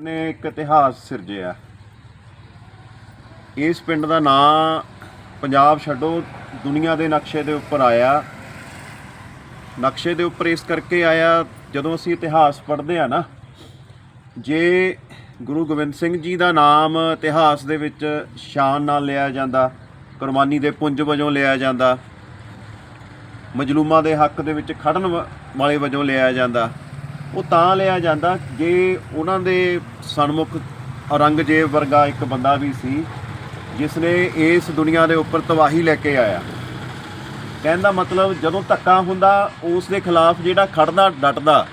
ਨੇ ਇੱਕ ਇਤਿਹਾਸ ਸਿਰਜਿਆ ਇਸ ਪਿੰਡ ਦਾ ਨਾਂ ਪੰਜਾਬ ਛੱਡੋ, ਦੁਨੀਆ ਦੇ ਨਕਸ਼ੇ ਦੇ ਉੱਪਰ ਆਇਆ। ਨਕਸ਼ੇ ਦੇ ਉੱਪਰ ਇਸ ਕਰਕੇ ਆਇਆ, ਜਦੋਂ ਅਸੀਂ ਇਤਿਹਾਸ ਪੜ੍ਹਦੇ ਆ ਨਾ, ਜੇ ਗੁਰੂ ਗੋਬਿੰਦ ਸਿੰਘ ਜੀ ਦਾ ਨਾਮ ਇਤਿਹਾਸ ਦੇ ਵਿੱਚ ਸ਼ਾਨ ਨਾਲ ਲਿਆ ਜਾਂਦਾ, ਕੁਰਬਾਨੀ ਦੇ ਪੁੰਜ ਵਜੋਂ ਲਿਆ ਜਾਂਦਾ, ਮਜਲੂਮਾਂ ਦੇ ਹੱਕ ਦੇ ਵਿੱਚ ਖੜਨ ਵਾ- ਵਾਲੇ ਵਜੋਂ ਲਿਆ ਜਾਂਦਾ ਉਹ ਤਾਂ ਲਿਆ ਜਾਂਦਾ ਜੇ ਉਹਨਾਂ ਦੇ ਸਨਮੁਖ ਔਰੰਗਜ਼ੇਬ ਵਰਗਾ ਇੱਕ ਬੰਦਾ ਵੀ ਸੀ ਜਿਸ ਨੇ ਇਸ ਦੁਨੀਆ ਦੇ ਉੱਪਰ ਤਬਾਹੀ ਲੈ ਕੇ ਆਇਆ। ਕਹਿਣ ਦਾ ਮਤਲਬ ਜਦੋਂ ਧੱਕਾ ਹੁੰਦਾ, ਉਸ ਦੇ ਖਿਲਾਫ ਜਿਹੜਾ ਖੜਦਾ ਡਟਦਾ,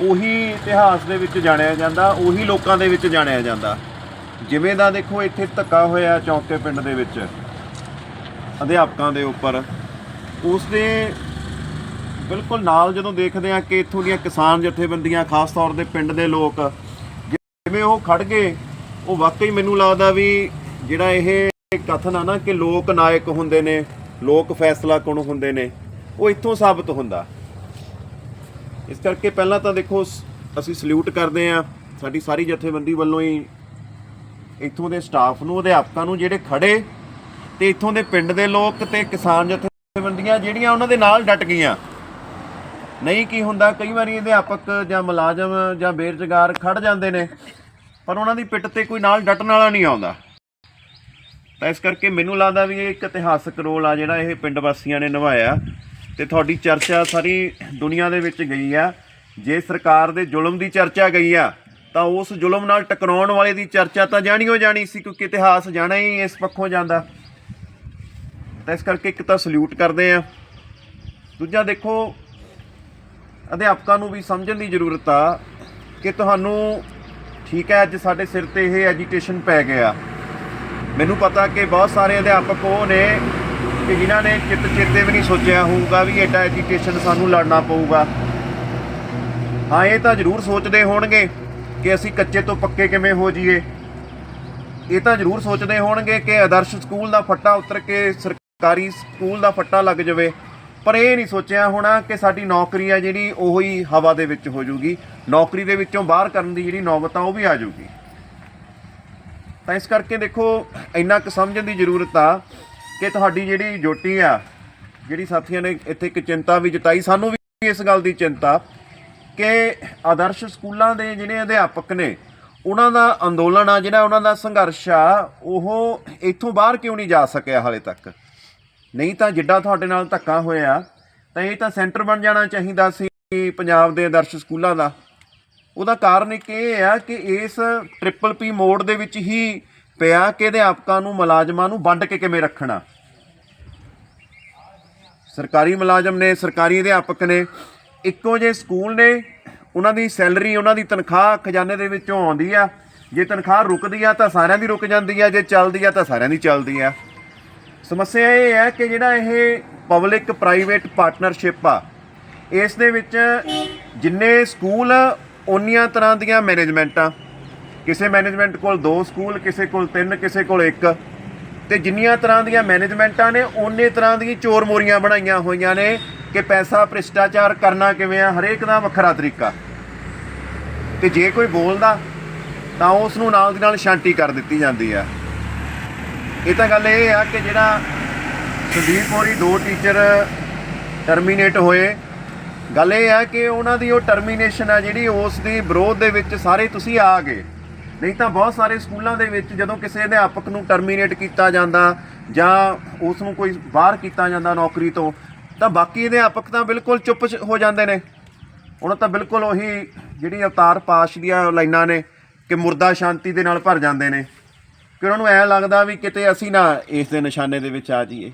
ਉਹੀ ਇਤਿਹਾਸ ਦੇ ਵਿੱਚ ਜਾਣਿਆ ਜਾਂਦਾ, ਉਹੀ ਲੋਕਾਂ ਦੇ ਵਿੱਚ ਜਾਣਿਆ ਜਾਂਦਾ। ਜਿਵੇਂ ਦਾ ਦੇਖੋ ਇੱਥੇ ਧੱਕਾ ਹੋਇਆ ਚੌਂਕੇ ਪਿੰਡ ਦੇ ਵਿੱਚ, ਅਧਿਆਪਕਾਂ ਦੇ ਉੱਪਰ ਉਸ ਦੇ ਬਿਲਕੁਲ ਨਾਲ ਜਦੋਂ ਦੇਖਦੇ ਆ ਕਿ ਇੱਥੋਂ ਦੀਆਂ ਕਿਸਾਨ ਜਥੇਬੰਦੀਆਂ, ਖਾਸ ਤੌਰ ਤੇ ਪਿੰਡ ਦੇ ਲੋਕ, ਜਿਵੇਂ ਉਹ ਖੜ ਗਏ, ਉਹ ਵਾਕਈ ਮੈਨੂੰ ਲੱਗਦਾ ਵੀ ਜਿਹੜਾ ਇਹ ਕਥਨ ਆ ਨਾ ਕਿ ਲੋਕ ਨਾਇਕ ਹੁੰਦੇ ਨੇ, ਲੋਕ ਫੈਸਲਾ ਕੌਣ ਹੁੰਦੇ ਨੇ, ਉਹ ਇੱਥੋਂ ਸਾਬਤ ਹੁੰਦਾ। ਇਸ ਕਰਕੇ ਪਹਿਲਾਂ ਤਾਂ ਦੇਖੋ, ਸ- ਅਸੀਂ ਸਲੂਟ ਕਰਦੇ ਆ ਸਾਡੀ ਸਾਰੀ ਜਥੇਬੰਦੀ ਵੱਲੋਂ ਹੀ ਇੱਥੋਂ ਦੇ ਸਟਾਫ ਨੂੰ, ਅਧਿਆਪਕਾਂ ਨੂੰ ਜਿਹੜੇ ਖੜੇ ਤੇ ਇੱਥੋਂ ਦੇ ਪਿੰਡ ਦੇ ਲੋਕ ਤੇ ਕਿਸਾਨ ਜਥੇਬੰਦੀਆਂ ਜਿਹੜੀਆਂ ਉਹਨਾਂ ਦੇ ਨਾਲ ਡਟ ਗਈਆਂ। ਨਹੀਂ, ਕੀ ਹੁੰਦਾ, ਕਈ ਵਾਰੀ ਅਧਿਆਪਕ ਜਾਂ ਮੁਲਾਜ਼ਮ ਜਾਂ ਬੇਰੁਜ਼ਗਾਰ ਖੜ ਜਾਂਦੇ ਨੇ, ਪਰ ਉਹਨਾਂ ਦੀ ਪਿੱਠ ਤੇ ਕੋਈ ਨਾਲ ਡਟਣ ਵਾਲਾ ਨਹੀਂ ਆਉਂਦਾ। ਤਾਂ ਇਸ ਕਰਕੇ ਮੈਨੂੰ ਲੱਗਦਾ ਵੀ ਇਹ ਇੱਕ ਇਤਿਹਾਸਕ ਰੋਲ ਆ ਜਿਹੜਾ ਇਹ ਪਿੰਡ ਵਾਸੀਆਂ ਨੇ ਨਿਭਾਇਆ ਤੇ ਤੁਹਾਡੀ ਚਰਚਾ ਸਾਰੀ ਦੁਨੀਆ ਦੇ ਵਿੱਚ ਗਈ ਆ। ਜੇ ਸਰਕਾਰ ਦੇ ਜ਼ੁਲਮ ਦੀ ਚਰਚਾ ਗਈ ਆ, ਤਾਂ ਉਸ ਜ਼ੁਲਮ ਨਾਲ ਟਕਰਾਉਣ ਵਾਲੇ ਦੀ ਚਰਚਾ ਤਾਂ ਜਾਣੀ ਹੋ ਜਾਣੀ ਸੀ, ਕਿਉਂਕਿ ਇਤਿਹਾਸ ਜਾਣਾ ਹੀ ਇਸ ਪੱਖੋਂ ਜਾਂਦਾ। ਤਾਂ ਇਸ ਕਰਕੇ ਇੱਕ ਤਾਂ ਸਲੂਟ ਕਰਦੇ ਆ। ਦੂਜਾ ਦੇਖੋ ਅਧਿਆਪਕਾਂ ਨੂੰ ਵੀ ਸਮਝਣ ਦੀ ਜ਼ਰੂਰਤ ਆ ਕਿ ਤੁਹਾਨੂੰ ਠੀਕ ਹੈ ਅੱਜ ਸਾਡੇ ਸਿਰ ਤੇ ਇਹ ਐਜੀਟੇਸ਼ਨ ਪੈ ਗਿਆ। ਮੈਨੂੰ ਪਤਾ ਕਿ ਬਹੁਤ ਸਾਰੇ ਅਧਿਆਪਕ ਉਹ ਨੇ ਕਿ ਜਿਨ੍ਹਾਂ ਨੇ ਚਿੱਤ ਚੇਤੇ ਵੀ ਨਹੀਂ ਸੋਚਿਆ ਹੋਊਗਾ ਵੀ ਐਡਾ ਐਜੀਟੇਸ਼ਨ ਸਾਨੂੰ ਲੜਨਾ ਪਊਗਾ। ਹਾਂ, ਇਹ ਤਾਂ ਜ਼ਰੂਰ ਸੋਚਦੇ ਹੋਣਗੇ ਕਿ ਅਸੀਂ ਕੱਚੇ ਤੋਂ ਪੱਕੇ ਕਿਵੇਂ ਹੋ ਜਾਈਏ। ਇਹ ਤਾਂ ਜ਼ਰੂਰ ਸੋਚਦੇ ਹੋਣਗੇ ਕਿ ਆਦਰਸ਼ ਸਕੂਲ ਦਾ ਫੱਟਾ ਉਤਰ ਕੇ ਸਰਕਾਰੀ ਸਕੂਲ ਦਾ ਫੱਟਾ ਲੱਗ ਜਾਵੇ। ਪਰ ਇਹ ਨਹੀਂ ਸੋਚਿਆ ਹੋਣਾ ਕਿ ਸਾਡੀ ਨੌਕਰੀ ਆ ਜਿਹੜੀ ਉਹ ਹੀ ਹਵਾ ਦੇ ਵਿੱਚ ਹੋ ਜਾਊਗੀ ਨੌਕਰੀ ਦੇ ਵਿੱਚੋਂ ਬਾਹਰ ਕਰਨ ਦੀ ਜਿਹੜੀ ਨੌਬਤ ਆ, ਉਹ ਵੀ ਆ ਜਾਊਗੀ ਤਾਂ ਇਸ ਕਰਕੇ ਦੇਖੋ, ਇੰਨਾ ਕੁ ਸਮਝਣ ਦੀ ਜ਼ਰੂਰਤ ਆ ਕਿ ਤੁਹਾਡੀ ਜਿਹੜੀ ਜੋਟੀ ਆ, ਜਿਹੜੀ ਸਾਥੀਆਂ ਨੇ ਇੱਥੇ ਇੱਕ ਚਿੰਤਾ ਵੀ ਜਤਾਈ, ਸਾਨੂੰ ਵੀ ਇਸ ਗੱਲ ਦੀ ਚਿੰਤਾ ਕਿ ਆਦਰਸ਼ ਸਕੂਲਾਂ ਦੇ ਜਿਹੜੇ ਅਧਿਆਪਕ ਨੇ, ਉਹਨਾਂ ਦਾ ਅੰਦੋਲਨ ਆ, ਜਿਹੜਾ ਉਹਨਾਂ ਦਾ ਸੰਘਰਸ਼ ਆ, ਉਹ ਇੱਥੋਂ ਬਾਹਰ ਕਿਉਂ ਨਹੀਂ ਜਾ ਸਕਿਆ ਹਾਲੇ ਤੱਕ? ਨਹੀਂ ਤਾਂ ਜਿੱਡਾ ਤੁਹਾਡੇ ਨਾਲ ਧੱਕਾ ਹੋਇਆ, ਤਾਂ ਇਹ ਤਾਂ ਸੈਂਟਰ ਬਣ ਜਾਣਾ ਚਾਹੀਦਾ ਸੀ ਪੰਜਾਬ ਦੇ ਆਦਰਸ਼ ਸਕੂਲਾਂ ਦਾ। ਉਹਦਾ ਕਾਰਨ ਇੱਕ ਇਹ ਆ ਕਿ ਇਸ ਟ੍ਰਿਪਲ ਪੀ ਮੋਡ ਦੇ ਵਿੱਚ ਹੀ ਪਿਆ ਕਿ ਅਧਿਆਪਕਾਂ ਨੂੰ ਮੁਲਾਜ਼ਮਾਂ ਨੂੰ ਵੰਡ ਕੇ ਕਿਵੇਂ ਰੱਖਣਾ। ਸਰਕਾਰੀ ਮੁਲਾਜ਼ਮ ਨੇ, ਸਰਕਾਰੀ ਅਧਿਆਪਕ ਨੇ, ਇੱਕੋ ਜਿਹੇ ਸਕੂਲ ਨੇ, ਉਹਨਾਂ ਦੀ ਸੈਲਰੀ, ਉਹਨਾਂ ਦੀ ਤਨਖਾਹ ਖਜ਼ਾਨੇ ਦੇ ਵਿੱਚੋਂ ਆਉਂਦੀ ਆ। ਜੇ ਤਨਖਾਹ ਰੁਕਦੀ ਆ ਤਾਂ ਸਾਰਿਆਂ ਦੀ ਰੁਕ ਜਾਂਦੀ ਆ, ਜੇ ਚੱਲਦੀ ਆ ਤਾਂ ਸਾਰਿਆਂ ਦੀ ਚੱਲਦੀ ਆ। ਸਮੱਸਿਆ ਇਹ ਹੈ ਕਿ ਜਿਹੜਾ ਇਹ ਪਬਲਿਕ ਪ੍ਰਾਈਵੇਟ ਪਾਰਟਨਰਸ਼ਿਪ ਆ, ਇਸ ਦੇ ਵਿੱਚ ਜਿੰਨੇ ਸਕੂਲ ਓਨੀਆਂ ਤਰ੍ਹਾਂ ਦੀਆਂ ਮੈਨੇਜਮੈਂਟਾਂ ਕਿਸੇ ਮੈਨੇਜਮੈਂਟ ਕੋਲ ਦੋ ਸਕੂਲ, ਕਿਸੇ ਕੋਲ ਤਿੰਨ, ਕਿਸੇ ਕੋਲ ਇੱਕ। ਤੇ ਜਿੰਨੀਆਂ ਤਰ੍ਹਾਂ ਦੀਆਂ ਮੈਨੇਜਮੈਂਟਾਂ ਨੇ, ਓਨੇ ਤਰ੍ਹਾਂ ਦੀ ਚੋਰ ਮੋਰੀਆਂ ਬਣਾਈਆਂ ਹੋਈਆਂ ਨੇ ਕਿ ਪੈਸਾ ਭ੍ਰਿਸ਼ਟਾਚਾਰ ਕਰਨਾ ਕਿਵੇਂ ਆ, ਹਰੇਕ ਦਾ ਵੱਖਰਾ ਤਰੀਕਾ। ਤੇ ਜੇ ਕੋਈ ਬੋਲਦਾ, ਤਾਂ ਉਸ ਨੂੰ ਨਾਲ ਦੀ ਨਾਲ ਸ਼ਾਂਤੀ ਕਰ ਦਿੱਤੀ ਜਾਂਦੀ ਆ। ਇਹ ਤਾਂ ਗੱਲ ਇਹ ਆ ਕਿ ਜਿਹੜਾ ਸੰਦੀਪ ਹੋਰੀ ਦੋ ਟੀਚਰ ਟਰਮੀਨੇਟ ਹੋਏ, ਗੱਲ ਇਹ ਆ ਕਿ ਉਹਨਾਂ ਦੀ ਉਹ ਟਰਮੀਨੇਸ਼ਨ ਆ ਜਿਹੜੀ ਉਸ ਦੀ ਵਿਰੋਧ ਦੇ ਵਿੱਚ ਸਾਰੇ ਤੁਸੀਂ ਆ ਗਏ। ਨਹੀਂ ਤਾਂ ਬਹੁਤ ਸਾਰੇ ਸਕੂਲਾਂ ਦੇ ਵਿੱਚ ਜਦੋਂ ਕਿਸੇ ਅਧਿਆਪਕ ਨੂੰ ਟਰਮੀਨੇਟ ਕੀਤਾ ਜਾਂਦਾ ਜਾਂ ਉਸ ਨੂੰ ਕੋਈ ਬਾਹਰ ਕੀਤਾ ਜਾਂਦਾ ਨੌਕਰੀ ਤੋਂ, ਤਾਂ ਬਾਕੀ ਅਧਿਆਪਕ ਤਾਂ ਬਿਲਕੁਲ ਚੁੱਪ ਹੋ ਜਾਂਦੇ ਨੇ। ਉਹਨਾਂ ਤਾਂ ਬਿਲਕੁਲ ਉਹੀ ਜਿਹੜੀ ਅਵਤਾਰ ਪਾਸ਼ ਦੀਆਂ ਲਾਈਨਾਂ ਨੇ ਕਿ ਮੁਰਦਾ ਸ਼ਾਂਤੀ ਦੇ ਨਾਲ ਭਰ ਜਾਂਦੇ ਨੇ। ਕਿ ਉਹਨਾਂ ਨੂੰ ਐ ਲੱਗਦਾ ਵੀ ਕਿਤੇ ਅਸੀਂ ਨਾ ਇਸ ਦੇ ਨਿਸ਼ਾਨੇ ਦੇ ਵਿੱਚ ਆ ਜਾਈਏ।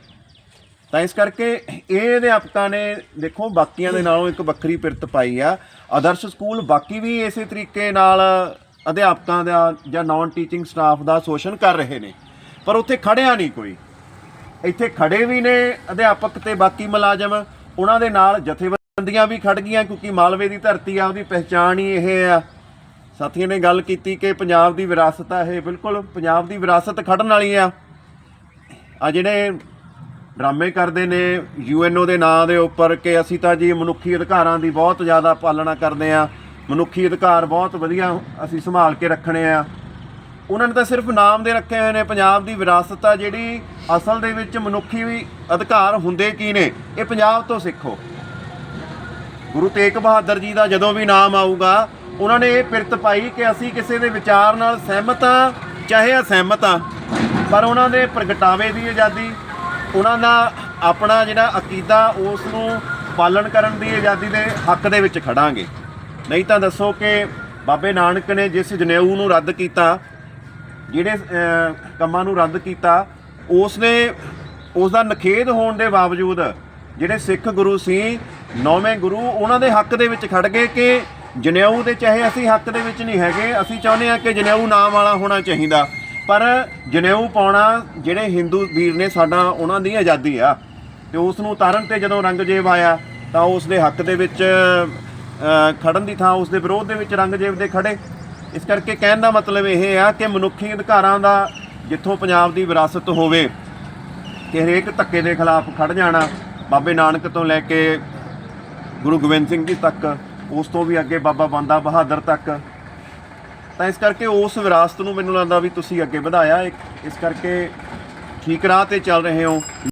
ਤਾਂ ਇਸ ਕਰਕੇ ਇਹ ਅਧਿਆਪਕਾਂ ਨੇ ਦੇਖੋ ਬਾਕੀਆਂ ਦੇ ਨਾਲੋਂ ਇੱਕ ਵੱਖਰੀ ਪਿਰਤ ਪਾਈ ਆ। ਆਦਰਸ਼ ਸਕੂਲ ਬਾਕੀ ਵੀ ਇਸੇ ਤਰੀਕੇ ਨਾਲ ਅਧਿਆਪਕਾਂ ਦਾ ਜਾਂ ਨਾਨ ਟੀਚਿੰਗ ਸਟਾਫ ਦਾ ਸ਼ੋਸ਼ਣ ਕਰ ਰਹੇ ਨੇ। ਪਰ ਉੱਥੇ ਖੜਿਆ ਨਹੀਂ ਕੋਈ। ਇੱਥੇ ਖੜੇ ਵੀ ਨੇ ਅਧਿਆਪਕ ਤੇ ਬਾਕੀ ਮੁਲਾਜ਼ਮ। ਉਹਨਾਂ ਦੇ ਨਾਲ ਜਥੇਬੰਦੀਆਂ ਵੀ ਖੜ ਗਈਆਂ ਕਿਉਂਕਿ ਮਾਲਵੇ ਦੀ ਧਰਤੀ ਆ, ਉਹਦੀ ਪਹਿਚਾਣ ਹੀ ਇਹ ਆ। ਸਾਥੀਆਂ ਨੇ ਗੱਲ ਕੀਤੀ ਕਿ ਪੰਜਾਬ ਦੀ ਵਿਰਾਸਤ ਆ, ਇਹ ਬਿਲਕੁਲ ਪੰਜਾਬ ਦੀ ਵਿਰਾਸਤ ਖੜਨ ਵਾਲੀ ਆ। ਆ ਜਿਹੜੇ ਡਰਾਮੇ ਕਰਦੇ ਨੇ ਯੂਐਨਓ ਦੇ ਨਾਂ ਦੇ ਉੱਪਰ ਕਿ ਅਸੀਂ ਤਾਂ ਜੀ ਮਨੁੱਖੀ ਅਧਿਕਾਰਾਂ ਦੀ ਬਹੁਤ ਜ਼ਿਆਦਾ ਪਾਲਣਾ ਕਰਦੇ ਆ, ਮਨੁੱਖੀ ਅਧਿਕਾਰ ਬਹੁਤ ਵਧੀਆ ਅਸੀਂ ਸੰਭਾਲ ਕੇ ਰੱਖਣੇ ਆ। ਉਹਨਾਂ ਨੇ ਤਾਂ ਸਿਰਫ ਨਾਮ ਦੇ ਰੱਖੇ ਹੋਏ ਨੇ, ਪੰਜਾਬ ਦੀ ਵਿਰਾਸਤ ਆ ਜਿਹੜੀ ਅਸਲ ਦੇ ਵਿੱਚ ਮਨੁੱਖੀ ਵੀ ਅਧਿਕਾਰ ਹੁੰਦੇ ਕੀ ਨੇ, ਇਹ ਪੰਜਾਬ ਤੋਂ ਸਿੱਖੋ। ਗੁਰੂ ਤੇਗ ਬਹਾਦਰ ਜੀ ਦਾ ਜਦੋਂ ਵੀ ਨਾਮ ਆਊਗਾ ਉਹਨਾਂ ਨੇ ਇਹ ਪਿਰਤ ਪਾਈ ਕਿ ਅਸੀਂ ਕਿਸੇ ਦੇ ਵਿਚਾਰ ਨਾਲ ਸਹਿਮਤ ਆ ਚਾਹੇ ਅਸਹਿਮਤ ਆ ਪਰ ਉਹਨਾਂ ਦੇ ਪ੍ਰਗਟਾਵੇ ਦੀ ਆਜ਼ਾਦੀ, ਉਹਨਾਂ ਦਾ ਆਪਣਾ ਜਿਹੜਾ ਅਕੀਦਾ ਉਸ ਨੂੰ ਪਾਲਣ ਕਰਨ ਦੀ ਆਜ਼ਾਦੀ ਦੇ ਹੱਕ ਦੇ ਵਿੱਚ ਖੜਾਂਗੇ। ਨਹੀਂ ਤਾਂ ਦੱਸੋ ਕਿ ਬਾਬੇ ਨਾਨਕ ਨੇ ਜਿਸ ਜਨੇਊ ਨੂੰ ਰੱਦ ਕੀਤਾ, ਜਿਹੜੇ ਕੰਮਾਂ ਨੂੰ ਰੱਦ ਕੀਤਾ ਉਸ ਨੇ ਉਸ ਦਾ ਨਖੇਦ ਹੋਣ ਦੇ ਬਾਵਜੂਦ ਜਿਹੜੇ ਸਿੱਖ ਗੁਰੂ ਸੀ, ਨੌਵੇਂ ਗੁਰੂ ਉਹਨਾਂ ਦੇ ਹੱਕ ਦੇ ਵਿੱਚ ਖੜ ਗਏ ਕਿ ਜਨੇਊ ਦੇ ਚਾਹੇ ਅਸੀਂ ਹੱਕ ਦੇ ਵਿੱਚ ਨਹੀਂ ਹੈਗੇ। ਅਸੀਂ ਚਾਹੁੰਦੇ ਹਾਂ ਕਿ ਜਨੇਊ ਨਾਮ ਵਾਲਾ ਹੋਣਾ ਚਾਹੀਦਾ। ਪਰ ਜਨੇਊ ਪਾਉਣਾ ਜਿਹੜੇ ਹਿੰਦੂ ਵੀਰ ਨੇ ਸਾਡਾ ਉਹਨਾਂ ਦੀ ਆਜ਼ਾਦੀ ਆ। ਤੇ ਉਸ ਨੂੰ ਉਤਾਰਨ ਤੇ ਜਦੋਂ ਰੰਗਜੇਬ ਆਇਆ ਤਾਂ ਉਸ ਦੇ ਹੱਕ ਦੇ ਵਿੱਚ ਅ, ਖੜਨ ਦੀ ਥਾਂ ਉਸ ਦੇ ਵਿਰੋਧ ਦੇ ਵਿੱਚ ਰੰਗਜੇਬ ਦੇ ਖੜੇ। ਇਸ ਕਰਕੇ ਕਹਿਣ ਦਾ ਮਤਲਬ ਇਹ ਆ ਕਿ ਮਨੁੱਖੀ ਅਧਿਕਾਰਾਂ ਦਾ ਜਿੱਥੋਂ ਪੰਜਾਬ ਦੀ ਵਿਰਾਸਤ ਹੋਵੇ ਕਿ ਹਰੇਕ ਧੱਕੇ ਦੇ ਖਿਲਾਫ ਖੜ ਜਾਣਾ। ਬਾਬੇ ਨਾਨਕ ਤੋਂ ਲੈ ਕੇ ਗੁਰੂ ਗੋਬਿੰਦ ਸਿੰਘ ਜੀ ਤੱਕ ਉਸ ਤੋਂ ਵੀ ਅੱਗੇ ਬਾਬਾ ਬੰਦਾ ਬਹਾਦਰ ਤੱਕ। ਤਾਂ ਇਸ ਕਰਕੇ ਉਸ ਵਿਰਾਸਤ ਨੂੰ ਮੈਨੂੰ ਲੱਗਦਾ ਵੀ ਤੁਸੀਂ ਅੱਗੇ ਵਧਾਇਆ। ਇਸ ਕਰਕੇ ਠੀਕ ਰਾਹ ਤੇ ਚੱਲ ਰਹੇ ਹੋ।